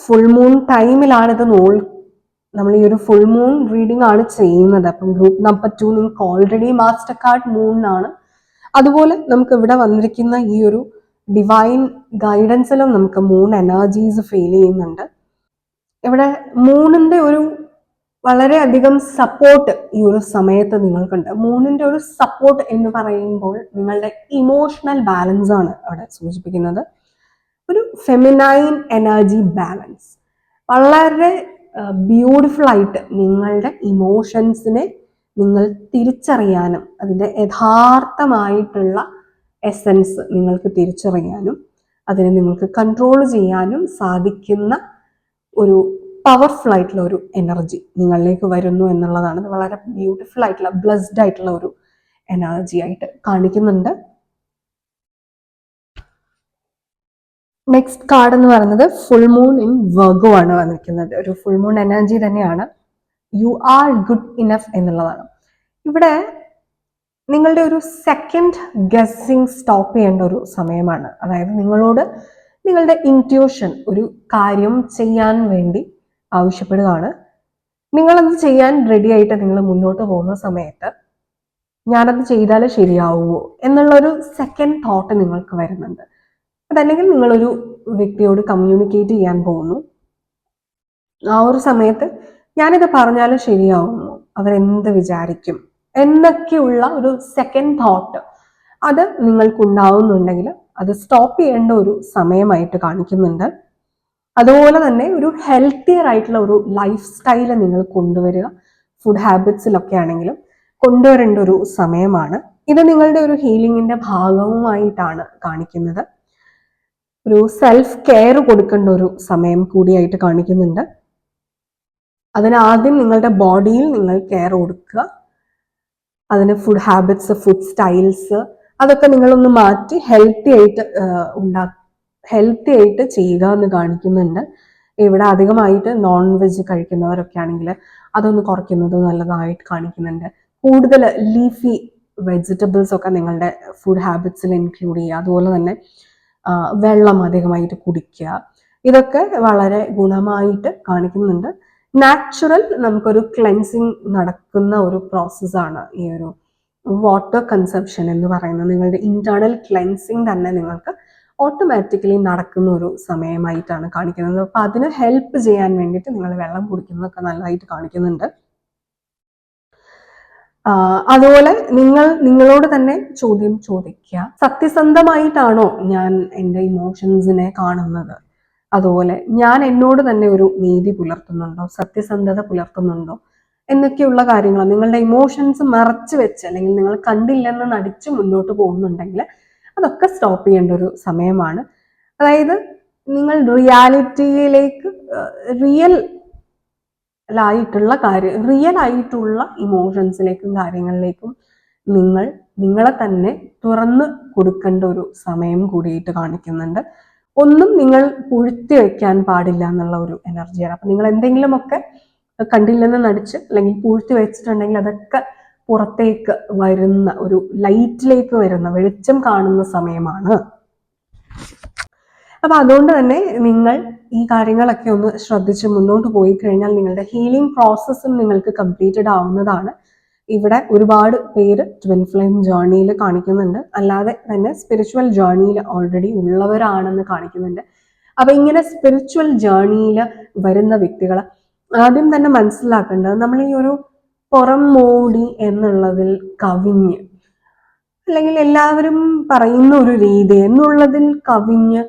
ഫുൾ മൂൺ ടൈമിലാണ് ഇത് നോൾ നമ്മൾ ഈ ഒരു ഫുൾ മൂൺ റീഡിംഗ് ആണ് ചെയ്യുന്നത്. അപ്പം ഗ്രൂപ്പ് നമ്പർ ടു നിങ്ങൾക്ക് ഓൾറെഡി മാസ്റ്റർ കാർഡ് മൂണിനാണ് അതുപോലെ നമുക്ക് ഇവിടെ വന്നിരിക്കുന്ന ഈ ഒരു ഡിവൈൻ ഗൈഡൻസിലും നമുക്ക് മൂൺ എനർജീസ് ഫീൽ ചെയ്യുന്നുണ്ട്. ഇവിടെ മൂണിന്റെ ഒരു വളരെയധികം സപ്പോർട്ട് ഈ ഒരു സമയത്ത് നിങ്ങൾക്കുണ്ട്. മൂണിന്റെ ഒരു സപ്പോർട്ട് എന്ന് പറയുമ്പോൾ നിങ്ങളുടെ ഇമോഷണൽ ബാലൻസ് ആണ് അവിടെ സൂചിപ്പിക്കുന്നത്. ഒരു ഫെമിനൈൻ എനർജി ബാലൻസ് വളരെ ബ്യൂട്ടിഫുൾ ആയിട്ട് നിങ്ങളുടെ ഇമോഷൻസിനെ നിങ്ങൾ തിരിച്ചറിയാനും അതിന്റെ യഥാർത്ഥമായിട്ടുള്ള എസൻസ് നിങ്ങൾക്ക് തിരിച്ചറിയാനും അതിനെ നിങ്ങൾക്ക് കൺട്രോൾ ചെയ്യാനും സാധിക്കുന്ന ഒരു പവർഫുൾ ആയിട്ടുള്ള ഒരു എനർജി നിങ്ങളിലേക്ക് വരുന്നു എന്നുള്ളതാണ്. വളരെ ബ്യൂട്ടിഫുൾ ആയിട്ടുള്ള ബ്ലസ്ഡ് ആയിട്ടുള്ള ഒരു എനർജി ആയിട്ട് കാണിക്കുന്നുണ്ട്. നെക്സ്റ്റ് കാർഡ് എന്ന് പറയുന്നത് ഫുൾ മൂൺ ഇൻ വർഗോ ആണ് വന്നിരിക്കുന്നത്. ഒരു ഫുൾ മൂൺ എനർജി തന്നെയാണ്. യു ആർ ഗുഡ് ഇനഫ് എന്നുള്ളതാണ്. ഇവിടെ നിങ്ങളുടെ ഒരു സെക്കൻഡ് ഗസ്സിങ് സ്റ്റോപ്പ് ചെയ്യേണ്ട ഒരു സമയമാണ്. അതായത് നിങ്ങളോട് നിങ്ങളുടെ ഇൻട്യൂഷൻ ഒരു കാര്യം ചെയ്യാൻ വേണ്ടി ആവശ്യപ്പെടുകയാണ്. നിങ്ങളത് ചെയ്യാൻ റെഡി ആയിട്ട് നിങ്ങൾ മുന്നോട്ട് പോകുന്ന സമയത്ത് ഞാനത് ചെയ്താൽ ശരിയാവുമോ എന്നുള്ളൊരു സെക്കൻഡ് തോട്ട് നിങ്ങൾക്ക് വരുന്നുണ്ട്. അതല്ലെങ്കിൽ നിങ്ങളൊരു വ്യക്തിയോട് കമ്മ്യൂണിക്കേറ്റ് ചെയ്യാൻ പോകുന്നു. ആ ഒരു സമയത്ത് ഞാനിത് പറഞ്ഞാലും ശരിയാവുന്നു. അവരെന്ത് വിചാരിക്കും? എന്നൊക്കെയുള്ള ഒരു സെക്കൻഡ് തോട്ട് അത് നിങ്ങൾക്കുണ്ടാവുന്നുണ്ടെങ്കിൽ അത് സ്റ്റോപ്പ് ചെയ്യേണ്ട ഒരു സമയമായിട്ട് കാണിക്കുന്നുണ്ട്. അതുപോലെ തന്നെ ഒരു ഹെൽത്തിയർ ആയിട്ടുള്ള ഒരു ലൈഫ് സ്റ്റൈൽ നിങ്ങൾ കൊണ്ടുവരിക. ഫുഡ് ഹാബിറ്റ്സിലൊക്കെ ആണെങ്കിലും കൊണ്ടുവരേണ്ട ഒരു സമയമാണ്. ഇത് നിങ്ങളുടെ ഒരു ഹീലിംഗിന്റെ ഭാഗവുമായിട്ടാണ് കാണിക്കുന്നത്. ഒരു സെൽഫ് കെയർ കൊടുക്കേണ്ട ഒരു സമയം കൂടിയായിട്ട് കാണിക്കുന്നുണ്ട്. അതിനാദ്യം നിങ്ങളുടെ ബോഡിയിൽ നിങ്ങൾ കെയർ കൊടുക്കുക. അതിന് ഫുഡ് ഹാബിറ്റ്സ് ഫുഡ് സ്റ്റൈൽസ് അതൊക്കെ നിങ്ങളൊന്ന് മാറ്റി ഹെൽത്തി ആയിട്ട് ഉണ്ടാ ഹെൽത്തി ആയിട്ട് ചെയ്യുക എന്ന് കാണിക്കുന്നുണ്ട്. ഇവിടെ അധികമായിട്ട് നോൺ വെജ് കഴിക്കുന്നവരൊക്കെ ആണെങ്കിൽ അതൊന്ന് കുറയ്ക്കുന്നത് നല്ലതായിട്ട് കാണിക്കുന്നുണ്ട്. കൂടുതൽ ലീഫി വെജിറ്റബിൾസ് ഒക്കെ നിങ്ങളുടെ ഫുഡ് ഹാബിറ്റ്സിൽ ഇൻക്ലൂഡ് ചെയ്യുക. അതുപോലെ തന്നെ വെള്ളം അധികമായിട്ട് കുടിക്കുക. ഇതൊക്കെ വളരെ ഗുണമായിട്ട് കാണിക്കുന്നുണ്ട്. നാച്ചുറൽ നമുക്കൊരു ക്ലെൻസിങ് നടക്കുന്ന ഒരു പ്രോസസ്സാണ് ഈ ഒരു വാട്ടർ കൺസപ്ഷൻ എന്ന് പറയുന്നത്. നിങ്ങളുടെ ഇന്റേണൽ ക്ലെൻസിങ് തന്നെ നിങ്ങൾക്ക് ഓട്ടോമാറ്റിക്കലി നടക്കുന്ന ഒരു സമയമായിട്ടാണ് കാണിക്കുന്നത്. അപ്പൊ അതിന് ഹെൽപ്പ് ചെയ്യാൻ വേണ്ടിയിട്ട് നിങ്ങൾ വെള്ളം കുടിക്കുന്നതൊക്കെ നല്ലതായിട്ട് കാണിക്കുന്നുണ്ട്. അതുപോലെ നിങ്ങൾ നിങ്ങളോട് തന്നെ ചോദ്യം ചോദിക്കുക. സത്യസന്ധമായിട്ടാണോ ഞാൻ എന്റെ ഇമോഷൻസിനെ കാണുന്നത്? അതുപോലെ ഞാൻ എന്നോട് തന്നെ ഒരു നീതി പുലർത്തുന്നുണ്ടോ? സത്യസന്ധത പുലർത്തുന്നുണ്ടോ? എന്നൊക്കെയുള്ള കാര്യങ്ങൾ. നിങ്ങളുടെ ഇമോഷൻസ് മറച്ചു വെച്ച് അല്ലെങ്കിൽ നിങ്ങൾ കണ്ടില്ലെന്ന് നടിച്ച് മുന്നോട്ട് പോകുന്നുണ്ടെങ്കിൽ അതൊക്കെ സ്റ്റോപ്പ് ചെയ്യേണ്ട ഒരു സമയമാണ്. അതായത് നിങ്ങൾ റിയാലിറ്റിയിലേക്ക് റിയൽ ആയിട്ടുള്ള കാര്യം റിയൽ ആയിട്ടുള്ള ഇമോഷൻസിലേക്കും കാര്യങ്ങളിലേക്കും നിങ്ങൾ നിങ്ങളെ തന്നെ തുറന്ന് കൊടുക്കേണ്ട ഒരു സമയം കൂടിയിട്ട് കാണിക്കുന്നുണ്ട്. ഒന്നും നിങ്ങൾ പുഴുത്തി വയ്ക്കാൻ പാടില്ല എന്നുള്ള ഒരു എനർജിയാണ് അപ്പൊ നിങ്ങൾ എന്തെങ്കിലുമൊക്കെ കണ്ടില്ലെന്ന് നടിച്ച് അല്ലെങ്കിൽ പുഴുത്തി വെച്ചിട്ടുണ്ടെങ്കിൽ അതൊക്കെ പുറത്തേക്ക് വരുന്ന ഒരു ലൈറ്റിലേക്ക് വരുന്ന വെളിച്ചം കാണുന്ന സമയമാണ്. അപ്പൊ അതുകൊണ്ട് തന്നെ നിങ്ങൾ ഈ കാര്യങ്ങളൊക്കെ ഒന്ന് ശ്രദ്ധിച്ച് മുന്നോട്ട് പോയി കഴിഞ്ഞാൽ നിങ്ങളുടെ ഹീലിംഗ് പ്രോസസ്സും നിങ്ങൾക്ക് കംപ്ലീറ്റഡ് ആവുന്നതാണ്. ഇവിടെ ഒരുപാട് പേര് ട്വിൻ ഫ്ലെയിം ജേർണിയിൽ കാണിക്കുന്നുണ്ട്. അല്ലാതെ തന്നെ സ്പിരിച്വൽ ജേർണിയിൽ ഓൾറെഡി ഉള്ളവരാണെന്ന് കാണിക്കുന്നുണ്ട്. അപ്പൊ ഇങ്ങനെ സ്പിരിച്വൽ ജേർണിയിൽ വരുന്ന വ്യക്തികൾ ആദ്യം തന്നെ മനസ്സിലാക്കേണ്ടത് നമ്മൾ ഈ ഒരു പുറം മോടി എന്നുള്ളതിൽ കവിഞ്ഞ് അല്ലെങ്കിൽ എല്ലാവരും പറയുന്ന ഒരു രീതി എന്നുള്ളതിൽ കവിഞ്ഞ്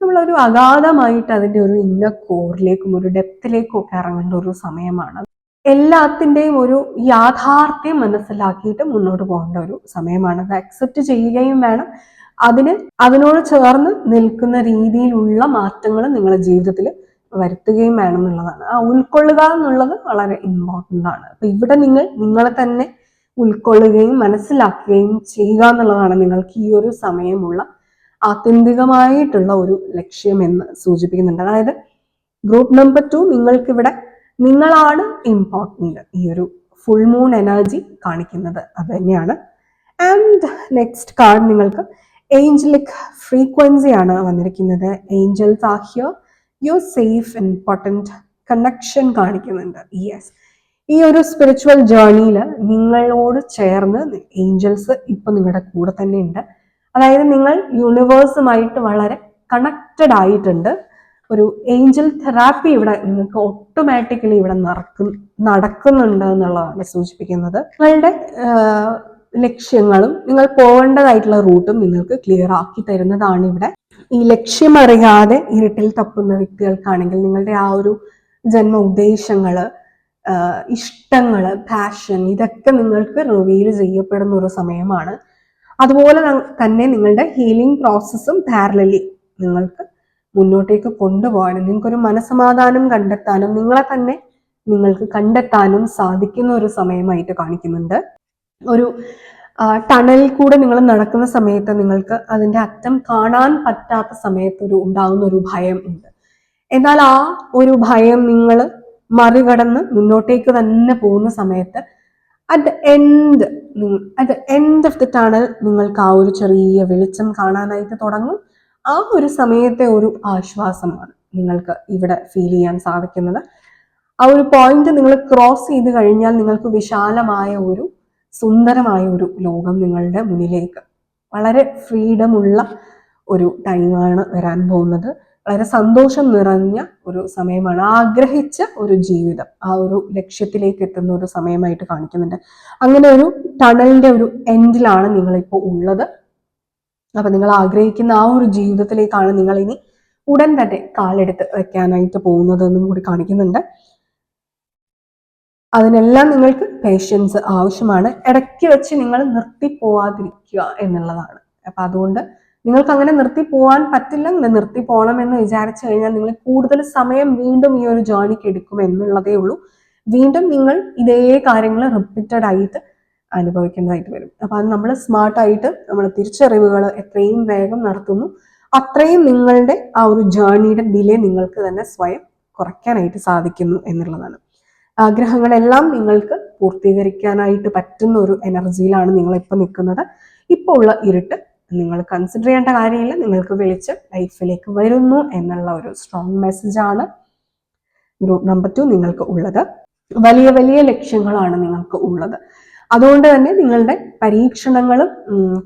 നമ്മളൊരു അഗാധമായിട്ട് അതിന്റെ ഒരു ഇന്ന കോറിലേക്കും ഒരു ഡെപ്തിലേക്കും ഒക്കെ ഇറങ്ങേണ്ട ഒരു സമയമാണ്. എല്ലാത്തിന്റെയും ഒരു യാഥാർത്ഥ്യം മനസ്സിലാക്കിയിട്ട് മുന്നോട്ട് പോകേണ്ട ഒരു സമയമാണ്. അത് അക്സെപ്റ്റ് ചെയ്യുകയും വേണം. അതിന് അതിനോട് ചേർന്ന് നിൽക്കുന്ന രീതിയിലുള്ള മാറ്റങ്ങൾ നിങ്ങളുടെ ജീവിതത്തിൽ വരുത്തുകയും വേണം എന്നുള്ളതാണ് ആ ഉൾക്കൊള്ളുക എന്നുള്ളത് വളരെ ഇമ്പോർട്ടന്റ് ആണ്. അപ്പൊ ഇവിടെ നിങ്ങൾ നിങ്ങളെ തന്നെ ഉൾക്കൊള്ളുകയും മനസ്സിലാക്കുകയും ചെയ്യുക എന്നുള്ളതാണ് നിങ്ങൾക്ക് ഈ ഒരു സമയമുള്ള ആത്യന്തികമായിട്ടുള്ള ഒരു ലക്ഷ്യം എന്ന് സൂചിപ്പിക്കുന്നുണ്ട്. അതായത് ഗ്രൂപ്പ് നമ്പർ ടു നിങ്ങൾക്കിവിടെ നിങ്ങളാണ് ഇമ്പോർട്ടന്റ് ഈ ഒരു ഫുൾ മൂൺ എനർജി കാണിക്കുന്നത്. അത് തന്നെയാണ്. ആൻഡ് നെക്സ്റ്റ് കാർഡ് നിങ്ങൾക്ക് ഏഞ്ചലിക് ഫ്രീക്വൻസി ആണ് വന്നിരിക്കുന്നത്. Angels are here you safe important connection കാണിക്കുന്നുണ്ട്. യെസ് ഈ ഒരു സ്പിരിച്വൽ ജേർണിയിൽ നിങ്ങളോട് ചേർന്ന് ഏഞ്ചൽസ് ഇപ്പം നിങ്ങളുടെ കൂടെ തന്നെ ഉണ്ട്. അതായത് നിങ്ങൾ യൂണിവേഴ്സുമായിട്ട് വളരെ കണക്റ്റഡ് ആയിട്ടുണ്ട്. ഒരു ഏഞ്ചൽ തെറാപ്പി ഇവിടെ നിങ്ങൾക്ക് ഓട്ടോമാറ്റിക്കലി ഇവിടെ നടക്കും നടക്കുന്നുണ്ട് എന്നുള്ളതാണ് സൂചിപ്പിക്കുന്നത്. നിങ്ങളുടെ ലക്ഷ്യങ്ങളും നിങ്ങൾ പോകേണ്ടതായിട്ടുള്ള റൂട്ടും നിങ്ങൾക്ക് ക്ലിയർ ആക്കി തരുന്നതാണ് ഇവിടെ. ഈ ലക്ഷ്യമറിയാതെ ഇരുട്ടിൽ തപ്പുന്ന വ്യക്തികൾക്കാണെങ്കിൽ നിങ്ങളുടെ ആ ഒരു ജന്മ ഉദ്ദേശങ്ങൾ ഇഷ്ടങ്ങൾ പാഷൻ ഇതൊക്കെ നിങ്ങൾക്ക് റിവീൽ ചെയ്യപ്പെടുന്ന ഒരു സമയമാണ്. അതുപോലെ തന്നെ നിങ്ങളുടെ ഹീലിംഗ് പ്രോസസ്സും പാരലലി നിങ്ങൾക്ക് മുന്നോട്ടേക്ക് കൊണ്ടുപോകാനും നിങ്ങൾക്കൊരു മനസമാധാനം കണ്ടെത്താനും നിങ്ങളെ തന്നെ നിങ്ങൾക്ക് കണ്ടെത്താനും സാധിക്കുന്ന ഒരു സമയമായിട്ട് കാണിക്കുന്നുണ്ട്. ഒരു ടണലിൽ കൂടെ നിങ്ങൾ നടക്കുന്ന സമയത്ത് നിങ്ങൾക്ക് അതിന്റെ അറ്റം കാണാൻ പറ്റാത്ത സമയത്ത് ഒരു ഉണ്ടാകുന്ന ഒരു ഭയം ഉണ്ട്. എന്നാൽ ആ ഒരു ഭയം നിങ്ങൾ മറികടന്ന് മുന്നോട്ടേക്ക് തന്നെ പോകുന്ന സമയത്ത് at the end at the end of the tunnel നിങ്ങൾക്ക് ആ ഒരു ചെറിയ വെളിച്ചം കാണാനായിട്ട് തുടങ്ങും. ആ ഒരു സമയത്തെ ഒരു ആശ്വാസമാണ് നിങ്ങൾക്ക് ഇവിടെ ഫീൽ ചെയ്യാൻ സാധിക്കുന്നത്. ആ ഒരു പോയിന്റ് നിങ്ങൾ ക്രോസ് ചെയ്ത് കഴിഞ്ഞാൽ നിങ്ങൾക്ക് വിശാലമായ ഒരു സുന്ദരമായ ഒരു ലോകം നിങ്ങളുടെ മുന്നിലേക്ക്. വളരെ ഫ്രീഡമുള്ള ഒരു ടൈമാണ് വരാൻ പോകുന്നത്. വളരെ സന്തോഷം നിറഞ്ഞ ഒരു സമയമാണ്. ആഗ്രഹിച്ച ഒരു ജീവിതം. ആ ഒരു ലക്ഷ്യത്തിലേക്ക് എത്തുന്ന ഒരു സമയമായിട്ട് കാണിക്കുന്നുണ്ട്. അങ്ങനെ ഒരു ടണലിന്റെ ഒരു എൻഡിലാണ് നിങ്ങളിപ്പോൾ ഉള്ളത്. അപ്പൊ നിങ്ങൾ ആഗ്രഹിക്കുന്ന ആ ഒരു ജീവിതത്തിലേക്കാണ് നിങ്ങൾ ഇനി ഉടൻ തന്നെ കാലെടുത്ത് വെക്കാനായിട്ട് പോകുന്നത് എന്നും കൂടി കാണിക്കുന്നുണ്ട്. അതിനെല്ലാം നിങ്ങൾക്ക് പേഷ്യൻസ് ആവശ്യമാണ്. ഇടയ്ക്ക് വെച്ച് നിങ്ങൾ നിർത്തി പോവാതിരിക്കുക എന്നുള്ളതാണ്. അപ്പൊ അതുകൊണ്ട് നിങ്ങൾക്ക് അങ്ങനെ നിർത്തി പോവാൻ പറ്റില്ല നിർത്തി പോകണം എന്ന് വിചാരിച്ചു കഴിഞ്ഞാൽ നിങ്ങൾ കൂടുതൽ സമയം വീണ്ടും ഈ ഒരു ജേർണിക്ക് എടുക്കും എന്നുള്ളതേ ഉള്ളൂ. വീണ്ടും നിങ്ങൾ ഇതേ കാര്യങ്ങൾ റിപ്പീറ്റഡ് ആയിട്ട് അനുഭവിക്കേണ്ടതായിട്ട് വരും. അപ്പൊ അത് നമ്മൾ സ്മാർട്ടായിട്ട് നമ്മൾ തിരിച്ചറിവുകൾ എത്രയും വേഗം നടത്തുന്നു. അത്രയും നിങ്ങളുടെ ആ ഒരു ജേർണിയുടെ ഡിലേ നിങ്ങൾക്ക് തന്നെ സ്വയം കുറയ്ക്കാനായിട്ട് സാധിക്കുന്നു എന്നുള്ളതാണ്. ആഗ്രഹങ്ങളെല്ലാം നിങ്ങൾക്ക് പൂർത്തീകരിക്കാനായിട്ട് പറ്റുന്ന ഒരു എനർജിയിലാണ് നിങ്ങൾ ഇപ്പൊ നിൽക്കുന്നത്. ഇപ്പോൾ ഉള്ള ഇരുട്ട് നിങ്ങൾ കൺസിഡർ ചെയ്യേണ്ട കാര്യമില്ല. നിങ്ങൾക്ക് വിളിച്ച് ലൈഫിലേക്ക് വരുന്നു എന്നുള്ള ഒരു സ്ട്രോങ് മെസ്സേജാണ് ഗ്രൂപ്പ് നമ്പർ ടു നിങ്ങൾക്ക് ഉള്ളത്. വലിയ വലിയ ലക്ഷ്യങ്ങളാണ് നിങ്ങൾക്ക് ഉള്ളത്. അതുകൊണ്ട് തന്നെ നിങ്ങളുടെ പരീക്ഷണങ്ങളും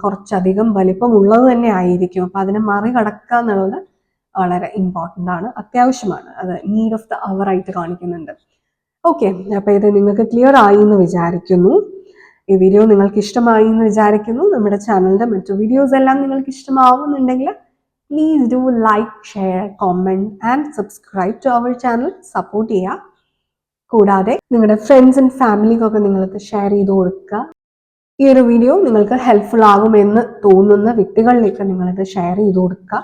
കുറച്ചധികം വലിപ്പമുള്ളത് തന്നെ ആയിരിക്കും. അപ്പൊ അതിനെ മറികടക്കുക എന്നുള്ളത് വളരെ ഇമ്പോർട്ടന്റ് ആണ് അത്യാവശ്യമാണ്. അത് നീഡ് ഓഫ് ദ അവർ ആയിട്ട് കാണിക്കുന്നുണ്ട്. ഓക്കെ അപ്പൊ ഇത് നിങ്ങൾക്ക് ക്ലിയർ ആയി എന്ന് വിചാരിക്കുന്നു. ഈ വീഡിയോ നിങ്ങൾക്ക് ഇഷ്ടമായി എന്ന് വിചാരിക്കുന്നു. നമ്മുടെ ചാനലിന്റെ മറ്റു വീഡിയോസ് എല്ലാം നിങ്ങൾക്ക് ഇഷ്ടമാവുന്നുണ്ടെങ്കിൽ please do like share comment and subscribe to our channel support ചെയ്യുക. കൂടാതെ നിങ്ങളുടെ ഫ്രണ്ട്സ് ആൻഡ് ഫാമിലിക്കൊക്കെ നിങ്ങൾക്ക് ഷെയർ ചെയ്ത് കൊടുക്കുക. ഈ ഒരു വീഡിയോ നിങ്ങൾക്ക് ഹെൽപ്ഫുൾ ആകുമെന്ന് തോന്നുന്ന വ്യക്തികളിലേക്ക് നിങ്ങളിത് ഷെയർ ചെയ്ത് കൊടുക്കുക.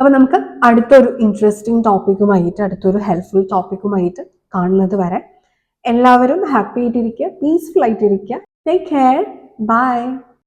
അപ്പൊ നമുക്ക് അടുത്തൊരു ഇൻട്രസ്റ്റിംഗ് ടോപ്പിക്കുമായിട്ട് അടുത്തൊരു ഹെൽപ്ഫുൾ ടോപ്പിക്കുമായിട്ട് കാണുന്നത് വരെ എല്ലാവരും ഹാപ്പി ആയിട്ടിരിക്കുക. പീസ്ഫുൾ ആയിട്ടിരിക്കുക. Take care bye